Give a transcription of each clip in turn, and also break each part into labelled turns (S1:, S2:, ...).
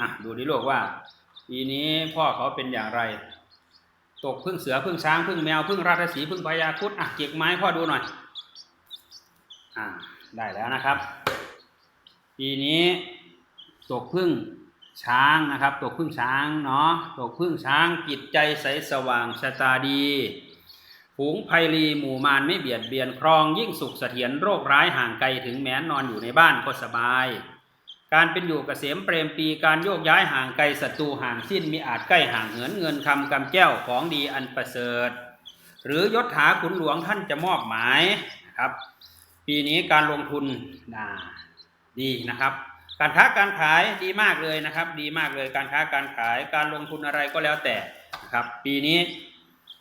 S1: อะดูดิลูกว่า ปีนี้พ่อเขาเป็นอย่างไร ตกพึ่งเสือพึ่งช้างพึ่งแมวพึ่งราชสีพึ่งพญาคุดอะเก็บไม้พ่อดูหน่อย อ่าได้แล้วนะครับ ปีนี้ตกพึ่งช้างนะครับ ตกพึ่งช้างเนาะตกพึ่งช้างจิตใจใสสว่างชะตาดีฝูงไพลีหมู่มารไม่เบียดเบียนครองยิ่งสุขเสถียรโรคร้ายห่างไกลถึงแม้นนอนอยู่ในบ้านก็สบาย การเป็นอยู่เกษมเปรมปีการโยกย้ายห่างไกลศัตรูห่างสิ้นมีอาจใกล้ห่างเหินเงินคำกำแก้วของดีอันประเสริฐ หรือยศถาขุนหลวงท่านจะมอบหมายนะครับ ปีนี้การลงทุนนาดีนะครับ การค้าการขายดีมากเลยนะครับ ดีมากเลยการค้าการขายการลงทุนอะไรก็แล้วแต่นะครับ ปีนี้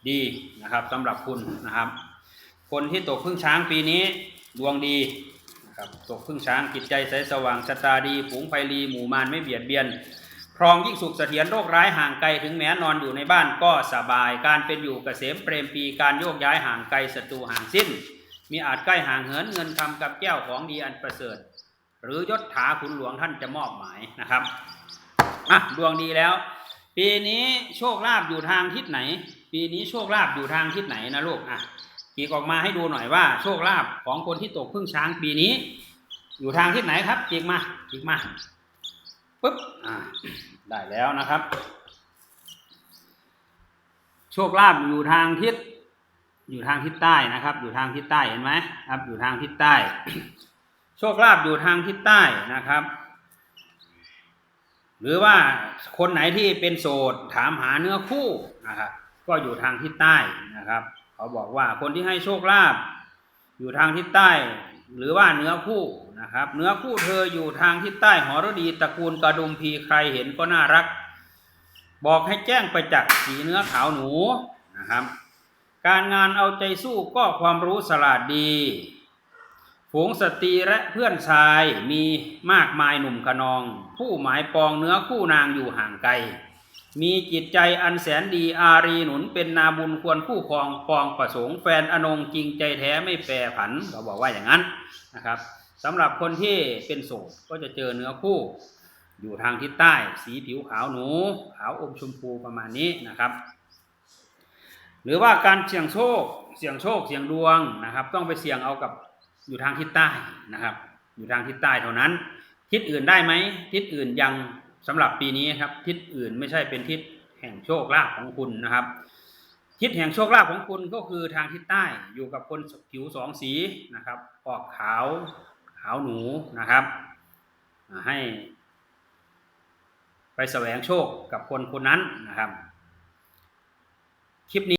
S1: ดีนะครับสำหรับคุณนะครับ คนที่ตกพึ่งช้างปีนี้ดวงดี ครับตกพึ่งช้างจิตใจใสสว่างชะตาดีฝูงไพลีหมู่มารไม่เบียดเบียนครองยิ่งสุขเสถียรโรคร้ายห่างไกลถึงแม้นอนอยู่ในบ้านก็สบาย การเป็นอยู่เกษมเปรมปีการโยกย้ายห่างไกลศัตรูห่างสิ้น มีอาจใกล้ห่างเหินเงินคำกับแก้วของดีอันประเสริฐ หรือยศถาขุนหลวงท่านจะมอบหมายนะครับอะดวงดีแล้ว ปีนี้โชคลาภอยู่ทางทิศไหน ปีนี้โชคลาภอยู่ทางทิศไหนนะลูกอะ ขีกออกมาให้ดูหน่อยว่า โชคลาภของคนที่ตกพึ่งช้างปีนี้ อยู่ทางทิศไหนครับจีกมาจีกมาปุ๊บอ่าได้แล้วนะครับ โชคลาภอยู่ทางทิศอยู่ทางทิศใต้นะครับ อยู่ทางทิศใต้เห็นไหมครับ อยู่ทางทิศใต้ โชคลาภอยู่ทางทิศใต้นะครับ หรือว่าคนไหนที่เป็นโสดถามหาเนื้อคู่นะครับ ก็อยู่ทางทิศใต้นะครับ เขาบอกว่าคนที่ให้โชคลาภอยู่ทางทิศใต้ หรือว่าเนื้อคู่นะครับเนื้อคู่เธออยู่ทางทิศใต้หอรดีตระกูลกระดุมพีใครเห็นก็น่ารัก บอกให้แจ้งไปจากสีเนื้อขาวหนูนะครับ การงานเอาใจสู้ก็ความรู้สลาดดีฝูงสตรีและเพื่อนชายมีมากมายหนุ่มขนอง ผู้หมายปองเนื้อคู่นางอยู่ห่างไกล มีจิตใจอันแสนดีอารีหนุนเป็นนาบุญควรคู่ครองปองประสงค์แฟนอนงจริงใจแท้ไม่แปรผันเขาบอกว่าอย่างนั้นนะครับสำหรับคนที่เป็นโสดก็จะเจอเนื้อคู่ อยู่ทางทิศใต้ สีผิวขาวหนู ขาวอมชมพูประมาณนี้นะครับ หรือว่าการเสี่ยงโชค เสี่ยงโชคเสี่ยงดวงนะครับ ต้องไปเสี่ยงเอากับอยู่ทางทิศใต้นะครับ อยู่ทางทิศใต้เท่านั้น ทิศอื่นได้ไหมทิศอื่นยัง สำหรับปีนี้ครับ ทิศอื่นไม่ใช่เป็นทิศแห่งโชคลาภของคุณนะครับ ทิศแห่งโชคลาภของคุณก็คือทางทิศใต้อยู่กับคนผิวสองสีนะครับออกขาวขาวหนูนะครับให้ ไปแสวงโชคกับคนคนนั้นนะครับ คลิปนี้